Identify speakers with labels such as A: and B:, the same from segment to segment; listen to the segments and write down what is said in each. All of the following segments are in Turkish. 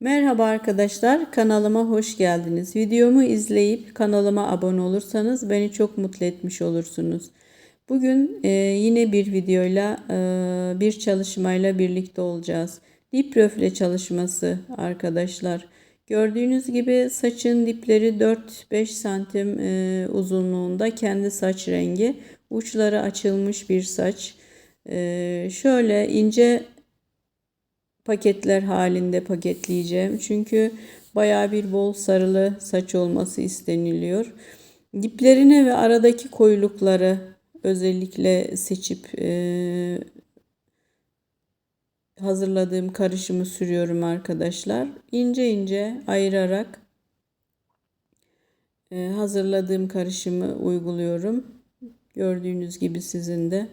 A: Merhaba arkadaşlar, kanalıma hoş geldiniz. Videomu izleyip kanalıma abone olursanız beni çok mutlu etmiş olursunuz. Bugün e, yine bir videoyla, e, bir çalışmayla birlikte olacağız. Dip röfle çalışması arkadaşlar. Gördüğünüz gibi saçın dipleri 4-5 santim e, uzunluğunda kendi saç rengi. Uçları açılmış bir saç. E, şöyle ince paketler halinde paketleyeceğim. Çünkü baya bir bol sarılı saç olması isteniliyor. Diplerine ve aradaki koyulukları özellikle seçip e, hazırladığım karışımı sürüyorum arkadaşlar. İnce ince ayırarak e, hazırladığım karışımı uyguluyorum. Gördüğünüz gibi sizin de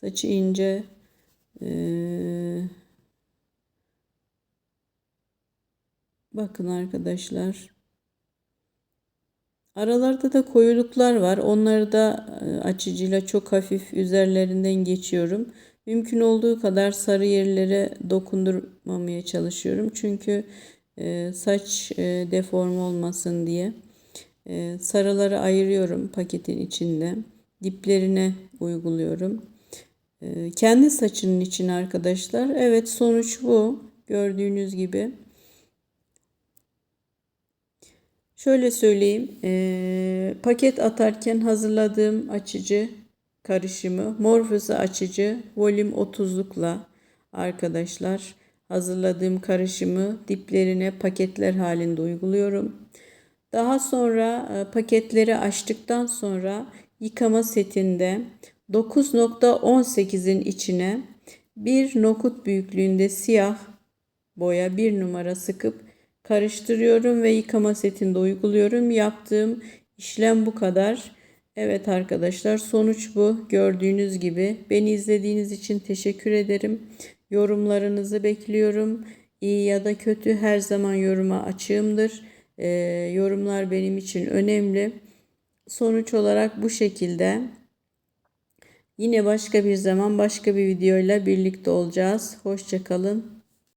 A: saçı ince e, Bakın arkadaşlar. Aralarda da koyuluklar var. Onları da e, açıcıyla çok hafif üzerlerinden geçiyorum. Mümkün olduğu kadar sarı yerlere dokundurmamaya çalışıyorum. Çünkü e, saç e, deform olmasın diye. Sarıları ayırıyorum paketin içinde. Diplerine uyguluyorum. Kendi saçının için arkadaşlar. Evet sonuç bu. Gördüğünüz gibi. Şöyle söyleyeyim. E, paket atarken hazırladığım açıcı karışımı Morpheus'a açıcı volüm 30'lukla arkadaşlar hazırladığım karışımı diplerine paketler halinde uyguluyorum. Daha sonra e, paketleri açtıktan sonra yıkama setinde 9.18'in içine bir nokut büyüklüğünde siyah boya bir numara sıkıp karıştırıyorum ve yıkama setinde uyguluyorum. Yaptığım işlem bu kadar. Evet arkadaşlar sonuç bu. Gördüğünüz gibi beni izlediğiniz için teşekkür ederim. Yorumlarınızı bekliyorum. İyi ya da kötü her zaman yoruma açığımdır. Ee, yorumlar benim için önemli. Sonuç olarak bu şekilde. Yine başka bir zaman başka bir videoyla birlikte olacağız. Hoşçakalın.